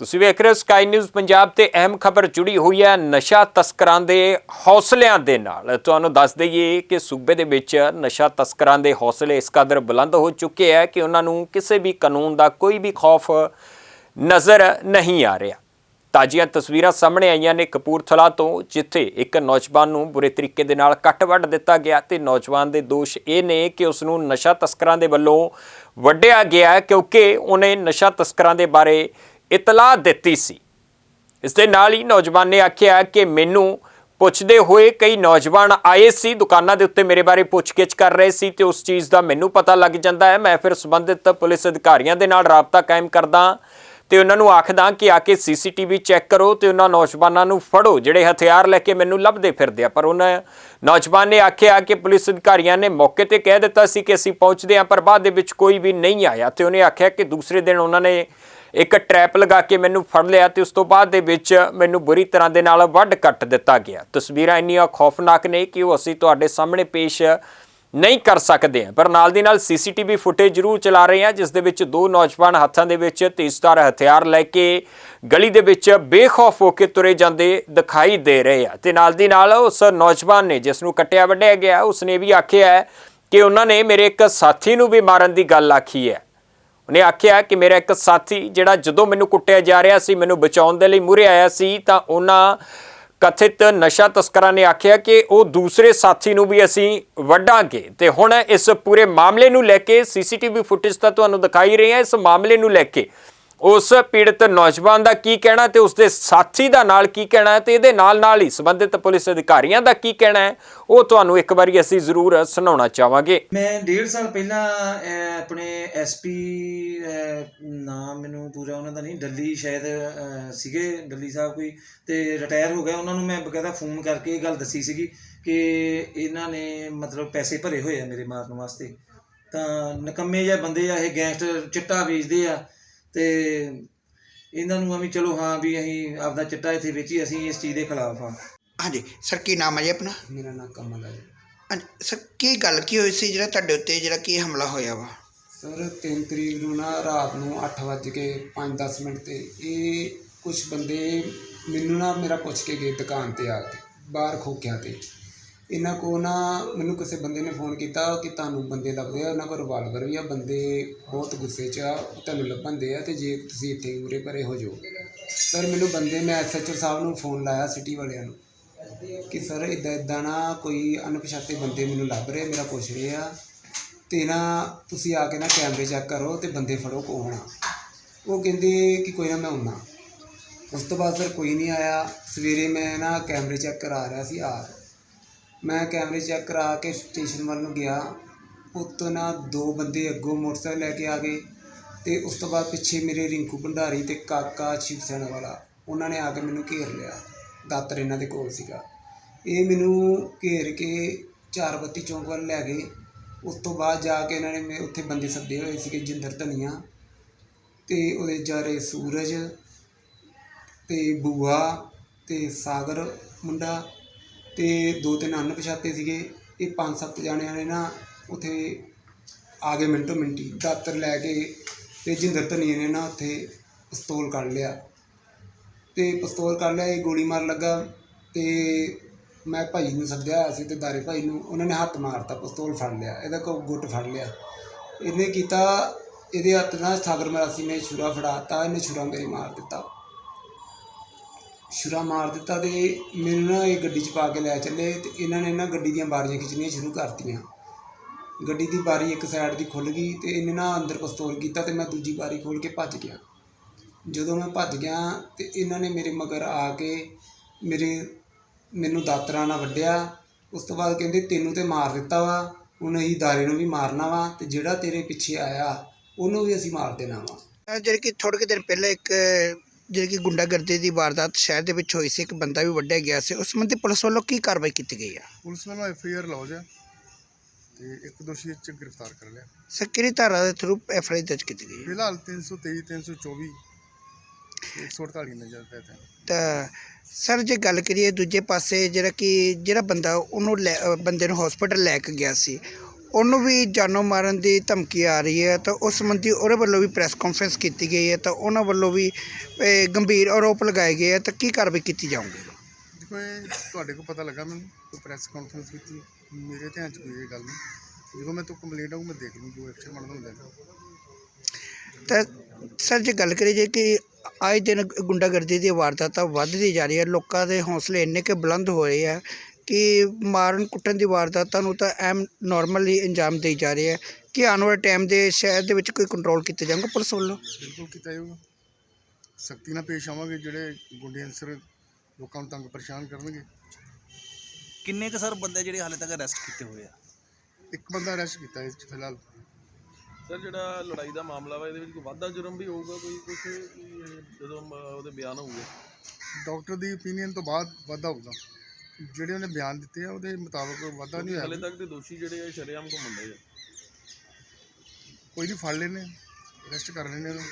ਤੁਸੀਂ ਵੇਖ ਰਹੇ ਹੋ ਸਕਾਈ ਨਿਊਜ਼ ਪੰਜਾਬ ਤੇ ਅਹਿਮ ਖਬਰ ਜੁੜੀ ਹੋਈ ਹੈ ਨਸ਼ਾ ਤਸਕਰਾਂ ਦੇ ਹੌਸਲਿਆਂ ਦੇ ਨਾਲ। ਤੁਹਾਨੂੰ ਦੱਸ ਦਈਏ ਕਿ ਸੂਬੇ ਦੇ ਵਿੱਚ ਨਸ਼ਾ ਤਸਕਰਾਂ ਦੇ ਹੌਸਲੇ ਇਸ ਕਦਰ ਬੁਲੰਦ ਹੋ ਚੁੱਕੇ ਹੈ ਕਿ ਉਹਨਾਂ ਨੂੰ ਕਿਸੇ ਵੀ ਕਾਨੂੰਨ ਦਾ ਕੋਈ ਵੀ ਖੌਫ ਨਜ਼ਰ ਨਹੀਂ ਆ ਰਿਹਾ। ਤਾਜ਼ੀਆਂ ਤਸਵੀਰਾਂ ਸਾਹਮਣੇ ਆਈਆਂ ਨੇ ਕਪੂਰਥਲਾ ਤੋਂ, ਜਿੱਥੇ ਇੱਕ ਨੌਜਵਾਨ ਨੂੰ ਬੁਰੇ ਤਰੀਕੇ ਦੇ ਨਾਲ ਕੱਟ ਵੱਢ ਦਿੱਤਾ ਗਿਆ ਤੇ ਨੌਜਵਾਨ ਦੇ ਦੋਸ਼ ਇਹ ਨੇ ਕਿ ਉਸ ਨੂੰ ਨਸ਼ਾ ਤਸਕਰਾਂ ਦੇ ਵੱਲੋਂ ਵੱਢਿਆ ਗਿਆ ਕਿਉਂਕਿ ਉਹਨੇ ਨਸ਼ਾ ਤਸਕਰਾਂ ਦੇ ਬਾਰੇ ਇਤਲਾਹ ਦਿੱਤੀ ਸੀ। ਇਸ ਦੇ ਨਾਲ ਹੀ ਨੌਜਵਾਨ ਨੇ ਆਖਿਆ ਕਿ ਮੈਨੂੰ ਪੁੱਛਦੇ ਹੋਏ ਕਈ ਨੌਜਵਾਨ ਆਏ ਸੀ, ਦੁਕਾਨਾਂ ਦੇ ਉੱਤੇ ਮੇਰੇ ਬਾਰੇ ਪੁੱਛਗਿੱਛ ਕਰ ਰਹੇ ਸੀ ਤੇ ਉਸ ਚੀਜ਼ ਦਾ ਮੈਨੂੰ ਪਤਾ ਲੱਗ ਜਾਂਦਾ ਹੈ। ਮੈਂ ਫਿਰ ਸੰਬੰਧਿਤ ਪੁਲਿਸ ਅਧਿਕਾਰੀਆਂ ਦੇ ਨਾਲ ਰਾਬਤਾ ਕਾਇਮ ਕਰਦਾ ਤੇ ਉਹਨਾਂ ਨੂੰ ਆਖਦਾ ਕਿ ਆ ਕੇ ਸੀਸੀਟੀਵੀ ਚੈੱਕ ਕਰੋ ਤੇ ਉਹਨਾਂ ਨੌਜਵਾਨਾਂ ਨੂੰ ਫੜੋ, ਜਿਹੜੇ ਹਥਿਆਰ ਲੈ ਕੇ ਮੈਨੂੰ ਲੱਭਦੇ ਫਿਰਦੇ ਆ। ਪਰ ਉਹਨਾਂ ਨੌਜਵਾਨ ਨੇ ਆਖਿਆ ਕਿ ਪੁਲਿਸ ਅਧਿਕਾਰੀਆਂ ਨੇ ਮੌਕੇ ਤੇ ਕਹਿ ਦਿੱਤਾ ਸੀ ਕਿ ਅਸੀਂ ਪਹੁੰਚਦੇ ਹਾਂ, ਪਰ ਬਾਅਦ ਦੇ ਵਿੱਚ ਕੋਈ ਵੀ ਨਹੀਂ ਆਇਆ ਤੇ ਉਹਨੇ ਆਖਿਆ ਕਿ ਦੂਸਰੇ ਦਿਨ ਉਹਨਾਂ ਨੇ ਇੱਕ ਟਰੈਪ ਲਗਾ ਕੇ ਮੈਨੂੰ ਫੜ ਲਿਆ ਤੇ ਉਸ ਤੋਂ ਬਾਅਦ ਦੇ ਵਿੱਚ ਮੈਨੂੰ ਬੁਰੀ ਤਰ੍ਹਾਂ ਦੇ ਨਾਲ ਵੱਢ ਕੱਟ ਦਿੱਤਾ ਗਿਆ। ਤਸਵੀਰਾਂ ਇੰਨੀਆਂ ਖੌਫਨਾਕ ਨੇ ਕਿ ਉਹ ਅਸੀਂ ਤੁਹਾਡੇ ਸਾਹਮਣੇ ਪੇਸ਼ ਨਹੀਂ ਕਰ ਸਕਦੇ ਪਰ ਨਾਲ ਦੀ ਨਾਲ ਸੀਸੀਟੀਵੀ ਫੁਟੇਜ ਜ਼ਰੂਰ ਚਲਾ ਰਹੇ ਹਾਂ, ਜਿਸ ਦੇ ਵਿੱਚ ਦੋ ਨੌਜਵਾਨ ਹੱਥਾਂ ਦੇ ਵਿੱਚ ਤੇਜ਼ਧਾਰ ਹਥਿਆਰ ਲੈ ਕੇ ਗਲੀ ਦੇ ਵਿੱਚ ਬੇਖੌਫ ਹੋ ਕੇ ਤੁਰੇ ਜਾਂਦੇ ਦਿਖਾਈ ਦੇ ਰਹੇ ਆ। ਤੇ ਨਾਲ ਦੀ ਨਾਲ ਉਸ ਨੌਜਵਾਨ ਨੇ ਜਿਸ ਨੂੰ ਕੱਟਿਆ ਵੱਢਿਆ ਗਿਆ, ਉਸਨੇ ਵੀ ਆਖਿਆ ਕਿ ਉਹਨਾਂ ਨੇ ਮੇਰੇ ਇੱਕ ਸਾਥੀ ਨੂੰ ਵੀ ਮਾਰਨ ਦੀ ਗੱਲ ਆਖੀ ਹੈ। ਉਹਨੇ ਆਖਿਆ ਕਿ ਮੇਰਾ ਇੱਕ ਸਾਥੀ ਜਿਹੜਾ ਜਦੋਂ ਮੈਨੂੰ ਕੁੱਟਿਆ ਜਾ ਰਿਹਾ ਸੀ, ਮੈਨੂੰ ਬਚਾਉਣ ਦੇ ਲਈ ਮੂਹਰੇ ਆਇਆ ਸੀ, ਤਾਂ ਉਹਨਾਂ ਕਥਿਤ ਨਸ਼ਾ ਤਸਕਰਾਂ ਨੇ ਆਖਿਆ ਕਿ ਉਹ ਦੂਸਰੇ ਸਾਥੀ ਨੂੰ ਵੀ ਅਸੀਂ ਵੱਢਾਂਗੇ। ਤੇ ਹੁਣ ਇਸ ਪੂਰੇ ਮਾਮਲੇ ਨੂੰ ਲੈ ਕੇ ਸੀਸੀਟੀਵੀ ਫੁਟੇਜ ਤਾਂ ਤੁਹਾਨੂੰ ਦਿਖਾਈ ਰਹੀ ਹੈ ਇਸ ਮਾਮਲੇ ਨੂੰ ਲੈ ਕੇ ਉਸ ਪੀੜਤ ਨੌਜਵਾਨ ਦਾ ਕੀ ਕਹਿਣਾ ਤੇ ਉਸ ਦੇ ਸਾਥੀ ਦਾ ਨਾਲ ਕੀ ਕਹਿਣਾ ਹੈ ਤੇ ਇਹਦੇ ਨਾਲ ਨਾਲ ਹੀ ਸੰਬੰਧਿਤ ਪੁਲਿਸ ਅਧਿਕਾਰੀਆਂ ਦਾ ਕੀ ਕਹਿਣਾ ਹੈ ਉਹ ਤੁਹਾਨੂੰ ਇੱਕ ਵਾਰੀ ਅਸੀਂ ਜ਼ਰੂਰ ਸੁਣਾਉਣਾ ਚਾਹਾਂਗੇ। ਮੈਂ ਡੇਢ ਸਾਲ ਪਹਿਲਾਂ ਅਹ, ਆਪਣੇ ਐਸਪੀ ਨਾਮ ਮੈਨੂੰ ਪੂਰਾ ਉਹਨਾਂ ਦਾ ਨਹੀਂ ਡੱਲੀ ਸ਼ਾਇਦ ਸੀਗੇ ਡੱਲੀ ਸਾਹਿਬ ਕੋਈ ਤੇ ਰਿਟਾਇਰ ਹੋ ਗਿਆ। ਉਹਨਾਂ ਨੂੰ ਮੈਂ ਬਕਾਇਦਾ ਫੋਨ ਕਰਕੇ ਇਹ ਗੱਲ ਦੱਸੀ ਸੀਗੀ ਕਿ ਇਹਨਾਂ ਨੇ ਮਤਲਬ ਪੈਸੇ ਭਰੇ ਹੋਏ ਆ ਮੇਰੇ ਮਾਰਨ ਵਾਸਤੇ। ਤਾਂ ਨਕੰਮੇ ਜਿਹੇ ਬੰਦੇ ਆ ਇਹ ਗੈਂਗਸਟਰ ਚਿੱਟਾ ਵੇਚਦੇ ਆ। ਤੇ ਇਹਨਾਂ ਨੂੰ ਆ ਵੀ ਚਲੋ ਹਾਂ ਵੀ ਅਸੀਂ ਆਪਦਾ ਚਿੱਟਾ ਇੱਥੇ ਵੇਚੀ ਅਸੀਂ ਇਸ ਚੀਜ਼ ਦੇ ਖਿਲਾਫ ਆ ਹਾਂਜੀ ਸਰ ਕੀ ਨਾਮ ਹੈ ਜੀ ਆਪਣਾ? ਮੇਰਾ ਨਾਮ ਕਮਲ ਹੈ ਹਾਂਜੀ ਸਰ ਕੀ ਗੱਲ ਕੀ ਹੋਈ ਸੀ ਜਿਹੜਾ ਤੁਹਾਡੇ ਉੱਤੇ ਜਿਹੜਾ ਕੀ ਹਮਲਾ ਹੋਇਆ ਵਾ? ਸਰ 3 ਤਰੀਕ ਨੂੰ ਨਾ ਰਾਤ ਨੂੰ 8 ਵੱਜ ਕੇ 5-10 ਮਿੰਟ ਤੇ ਇਹ ਕੁਝ ਬੰਦੇ ਮੈਨੂੰ ਨਾ ਮੇਰਾ ਪੁੱਛ ਕੇ ਗਏ ਦੁਕਾਨ ਤੇ ਆ ਕੇ ਬਾਹਰ ਖੋਕਿਆਂ ਤੇ। ਇਹਨਾਂ ਕੋਲ ਨਾ ਮੈਨੂੰ ਕਿਸੇ ਬੰਦੇ ਨੇ ਫੋਨ ਕੀਤਾ ਕਿ ਤੁਹਾਨੂੰ ਬੰਦੇ ਲੱਭਦੇ ਆ, ਉਹਨਾਂ ਕੋਲ ਰਿਵਾਲਵਰ ਵੀ ਆ, ਬੰਦੇ ਬਹੁਤ ਗੁੱਸੇ 'ਚ ਆ ਤੁਹਾਨੂੰ ਲੱਭਣ ਦੇ ਆ ਤੇ ਜੇ ਤੁਸੀਂ ਇੱਥੇ ਉਰੇ ਪਰੇ ਹੋ ਜਾਓ। ਸਰ ਮੈਨੂੰ ਬੰਦੇ, ਮੈਂ ਐਸਐਚਓ ਸਾਹਿਬ ਨੂੰ ਫੋਨ ਲਾਇਆ ਸਿਟੀ ਵਾਲਿਆਂ ਨੂੰ ਕਿ ਸਰ ਇਦਾਂ ਇਦਾਂ ਨਾ ਕੋਈ ਅਣਪਛਾਤੇ ਬੰਦੇ ਮੈਨੂੰ ਲੱਭ ਰਹੇ, ਮੇਰਾ ਪੁੱਛ ਰਹੇ ਆ ਤੇ ਨਾ ਤੁਸੀਂ ਆ ਕੇ ਨਾ ਕੈਮਰੇ ਚੈੱਕ ਕਰੋ ਤੇ ਬੰਦੇ ਫੜੋ ਕੌਣ ਆ। ਉਹ ਕਹਿੰਦੇ ਕਿ ਕੋਈ ਨਾ ਮੈਂ ਆਉਣਾ ਉਸ ਤੋਂ ਬਾਅਦ ਸਰ ਕੋਈ ਨਹੀਂ ਆਇਆ। ਸਵੇਰੇ ਮੈਂ ਨਾ ਕੈਮਰੇ ਚੈੱਕ ਕਰਾ ਰਿਹਾ ਸੀ ਆ ਮੈਂ ਕੈਮਰੇ ਚੈੱਕ ਕਰਾ ਕੇ ਸਟੇਸ਼ਨ ਵੱਲ ਨੂੰ ਗਿਆ। ਉੱਤੋਂ ਨਾ ਦੋ ਬੰਦੇ ਅੱਗੋਂ ਮੋਟਰਸਾਈਕਲ ਲੈ ਕੇ ਆ ਗਏ ਅਤੇ ਉਸ ਤੋਂ ਬਾਅਦ ਪਿੱਛੇ ਮੇਰੇ ਰਿੰਕੂ ਭੰਡਾਰੀ ਅਤੇ ਕਾਕਾ ਸ਼ਿਵ ਸੈਨਾ ਵਾਲਾ, ਉਹਨਾਂ ਨੇ ਆ ਕੇ ਮੈਨੂੰ ਘੇਰ ਲਿਆ। ਦਾਤਰ ਇਹਨਾਂ ਦੇ ਕੋਲ ਸੀਗਾ। ਇਹ ਮੈਨੂੰ ਘੇਰ ਕੇ ਚਾਰ ਬੱਤੀ ਚੌਂਕ ਵੱਲ ਲੈ ਗਏ। ਉਸ ਤੋਂ ਬਾਅਦ ਜਾ ਕੇ ਇਹਨਾਂ ਨੇ ਮੇ, ਉੱਥੇ ਬੰਦੇ ਸੱਦੇ ਹੋਏ ਸੀਗੇ ਜਿੰਦਰ ਧਨੀਆ ਅਤੇ ਉਹਦੇ ਜਾਰੇ ਸੂਰਜ ਅਤੇ ਬੂਆ ਅਤੇ ਸਾਗਰ ਮੁੰਡਾ ਅਤੇ ਦੋ ਤਿੰਨ ਅਣਪਛਾਤੇ ਸੀਗੇ ਇਹ ਪੰਜ ਸੱਤ ਜਾਣਿਆਂ ਨੇ ਨਾ ਉੱਥੇ ਆ ਗਏ ਮਿੰਟੋ ਮਿੰਟੀ। ਦਾਤਰ ਲੈ ਕੇ ਅਤੇ ਜਿੰਦਰ ਧਨੀਏ ਨੇ ਨਾ ਉੱਥੇ ਪਿਸਤੌਲ ਕੱਢ ਲਿਆ। ਅਤੇ ਪਿਸਤੌਲ ਕੱਢ ਲਿਆ, ਇਹ ਗੋਲੀ ਮਾਰ ਲੱਗਾ ਅਤੇ ਮੈਂ ਭਾਈ ਨੂੰ ਸੱਦਿਆ ਹੋਇਆ ਸੀ ਤੇ ਦਾਰੇ ਭਾਈ ਨੂੰ, ਉਹਨਾਂ ਨੇ ਹੱਥ ਮਾਰਤਾ, ਪਿਸਤੌਲ ਫੜ ਲਿਆ, ਇਹਦਾ ਕੋ ਗੁੱਟ ਫੜ ਲਿਆ। ਇਹਨੇ ਕੀਤਾ, ਇਹਦੇ ਹੱਥ ਨਾਲ ਸਾਗਰ ਮਰਾਸੀ ਨੇ ਛੁਰਾ ਫੜਾਤਾ, ਇਹਨੇ ਛੁਰਾ ਮੇਰੇ ਮਾਰ ਦਿੱਤਾ। ਛੁਰਾ ਮਾਰ ਦਿੱਤਾ ਅਤੇ ਮੈਨੂੰ ਨਾ ਇਹ ਗੱਡੀ 'ਚ ਪਾ ਕੇ ਲੈ ਚੱਲੇ ਅਤੇ ਇਹਨਾਂ ਨੇ ਨਾ ਗੱਡੀ ਦੀਆਂ ਬਾਰੀਆਂ ਖਿੱਚਣੀਆਂ ਸ਼ੁਰੂ ਕਰਤੀਆਂ। ਗੱਡੀ ਦੀ ਬਾਰੀ ਇੱਕ ਸਾਈਡ ਦੀ ਖੁੱਲ੍ਹ ਗਈ ਅਤੇ ਇਹਨੇ ਨਾ ਅੰਦਰ ਪਿਸਤੌਲ ਕੀਤਾ ਅਤੇ ਮੈਂ ਦੂਜੀ ਬਾਰੀ ਖੋਲ੍ਹ ਕੇ ਭੱਜ ਗਿਆ। ਜਦੋਂ ਮੈਂ ਭੱਜ ਗਿਆ ਤੇ ਇਹਨਾਂ ਨੇ ਮੇਰੇ ਮਗਰ ਆ ਕੇ ਮੇਰੇ, ਮੈਨੂੰ ਦਾਤਰਾਂ ਨਾਲ ਵੱਢਿਆ। ਉਸ ਤੋਂ ਬਾਅਦ ਕਹਿੰਦੇ ਤੈਨੂੰ ਤਾਂ ਮਾਰ ਦਿੱਤਾ ਵਾ, ਹੁਣ ਅਸੀਂ ਦਾਰੇ ਨੂੰ ਵੀ ਮਾਰਨਾ ਵਾ ਅਤੇ ਜਿਹੜਾ ਤੇਰੇ ਪਿੱਛੇ ਆਇਆ, ਉਹਨੂੰ ਵੀ ਅਸੀਂ ਮਾਰ ਦੇਣਾ ਵਾ। ਜਿਹੜੀ ਕਿ ਥੋੜ੍ਹੇ ਕੁ ਦਿਨ ਪਹਿਲਾਂ ਇੱਕ ਜਿਹੜੀ ਕਿ ਗੁੰਡਾਗਰਦੀ ਦੀ ਵਾਰਦਾਤ ਸ਼ਹਿਰ ਦੇ ਵਿੱਚ ਹੋਈ ਸੀ ਇੱਕ ਬੰਦਾ ਵੀ ਵੱਢਿਆ ਗਿਆ ਸੀ ਉਸ ਸੰਬੰਧੀ ਪੁਲਿਸ ਵੱਲੋਂ ਕੀ ਕਾਰਵਾਈ ਕੀਤੀ ਗਈ ਆ? ਪੁਲਿਸ ਵੱਲੋਂ ਐਫ ਆਈ ਆਰ ਲੌਜ ਹੈ ਤੇ ਇੱਕ ਦੋਸ਼ੀ 'ਚ ਗ੍ਰਿਫਤਾਰ ਕਰ ਲਿਆ। ਸਰ ਕਿਹੜੀ ਧਾਰਾ ਦੇ ਥਰੂ ਐਫ ਆਈ ਦਰਜ ਕੀਤੀ ਗਈ ਹੈ ਫਿਲਹਾਲ 323 324 ਤੇ 148 ਨਜ਼ਰ ਪਏ ਤੇ ਤਾਂ ਸਰ ਜੇ ਗੱਲ ਕਰੀਏ ਦੂਜੇ ਪਾਸੇ ਜਿਹੜਾ ਕਿ ਜਿਹੜਾ ਬੰਦਾ ਉਹਨੂੰ ਲੈ- ਬੰਦੇ ਨੂੰ ਹਸਪੀਟਲ ਲੈ ਕੇ ਗਿਆ ਸੀ ਉਹਨੂੰ ਵੀ ਜਾਨੋਂ ਮਾਰਨ ਦੀ ਧਮਕੀ ਆ ਰਹੀ ਹੈ ਤਾਂ ਉਸ ਸੰਬੰਧੀ ਉਹਦੇ ਵੱਲੋਂ ਵੀ ਪ੍ਰੈਸ ਕਾਨਫਰੰਸ ਕੀਤੀ ਗਈ ਹੈ ਤਾਂ ਉਹਨਾਂ ਵੱਲੋਂ ਵੀ ਗੰਭੀਰ ਆਰੋਪ ਲਗਾਏ ਗਏ ਹੈ ਤਾਂ ਕੀ ਕਾਰਵਾਈ ਕੀਤੀ ਜਾਊਗੀ? ਦੇਖੋ ਇਹ ਤੁਹਾਡੇ ਕੋਲ ਪਤਾ ਲੱਗਾ ਮੈਨੂੰ ਕੋਈ ਪ੍ਰੈਸ ਕਾਨਫਰੰਸ ਕੀਤੀ ਮੇਰੇ ਧਿਆਨ 'ਚ ਕੋਈ ਇਹ ਗੱਲ ਨਹੀਂ। ਜਦੋਂ ਮੈਂ ਤੋਂ ਕੰਪਲੇਂਟ ਆਊ ਮੈਂ ਦੇਖ ਲੂੰ ਜੋ ਐਕਸ਼ਨ ਬਣਦਾ ਹੁੰਦਾ ਤਾਂ ਸਰ ਜੇ ਗੱਲ ਕਰੀਏ ਜੇ ਕਿ ਆਏ ਦਿਨ ਗੁੰਡਾਗਰਦੀ ਦੀ ਵਾਰਦਾਤਾਂ ਵੱਧਦੀ ਜਾ ਰਹੀ ਹੈ ਲੋਕਾਂ ਦੇ ਹੌਸਲੇ ਇੰਨੇ ਕਿ ਬੁਲੰਦ ਹੋ ਰਹੇ ਆ ਕਿ ਮਾਰਨ ਕੁੱਟਣ ਦੀ ਵਾਰਦਾਤਾਂ ਨੂੰ ਤਾਂ ਐਮ ਨਾਰਮਲੀ ਅੰਜਾਮ ਦੇਈ ਜਾ ਰਹੇ ਆ ਕਿ ਆਉਣ ਵਾਲੇ ਟਾਈਮ ਦੇ ਸ਼ਹਿਰ ਦੇ ਵਿੱਚ ਕੋਈ ਕੰਟਰੋਲ ਕੀਤਾ ਜਾਊਗਾ ਪੁਲਿਸ ਵੱਲੋਂ? ਬਿਲਕੁਲ ਕੀਤਾ ਜਾਊਗਾ। ਸਖਤੀ ਨਾਲ ਪੇਸ਼ ਆਵਾਂਗੇ ਜਿਹੜੇ ਗੁੰਡੇ ਅਨਸਰ ਲੋਕਾਂ ਨੂੰ ਤੰਗ ਪਰੇਸ਼ਾਨ ਕਰਨਗੇ। ਕਿੰਨੇ ਕੁ ਸਰ ਬੰਦੇ ਜਿਹੜੇ ਹਾਲੇ ਤੱਕ ਅਰੈਸਟ ਕੀਤੇ ਹੋਏ ਆ? ਇੱਕ ਬੰਦਾ ਅਰੈਸਟ ਕੀਤਾ ਇਸ 'ਚ ਫਿਲਹਾਲ। ਸਰ ਜਿਹੜਾ ਲੜਾਈ ਦਾ ਮਾਮਲਾ ਵਾ ਇਹਦੇ ਵਿੱਚ ਕੋਈ ਵਾਧਾ ਜੁਰਮ ਵੀ ਹੋਊਗਾ ਕੋਈ ਕੁਝ ਜਦੋਂ ਮ- ਉਹਦੇ ਬਿਆਨ ਹੋਊਗੇ? ਡਾਕਟਰ ਦੀ ਓਪੀਨੀਅਨ ਤੋਂ ਬਾਅਦ ਵਾਧਾ ਹੋਊਗਾ। ਜਿਹੜੇ ਉਹਨੇ ਬਿਆਨ ਦਿੱਤੇ ਆ ਉਹਦੇ ਮੁਤਾਬਕ ਵਾਧਾ ਨਹੀਂ ਹਾਲੇ ਹੋਇਆ ਤੱਕ ਦੇ ਦੋਸ਼ੀ ਜਿਹੜੇ ਆ ਸ਼ਰੇਆਮ ਘੁੰਮਣ ਡਏ ਆ। ਕੋਈ ਨਹੀਂ ਫੜ ਲੈਣੇ ਅਰੈਸਟ ਕਰ ਲੈਣੇ ਉਹਨੂੰ।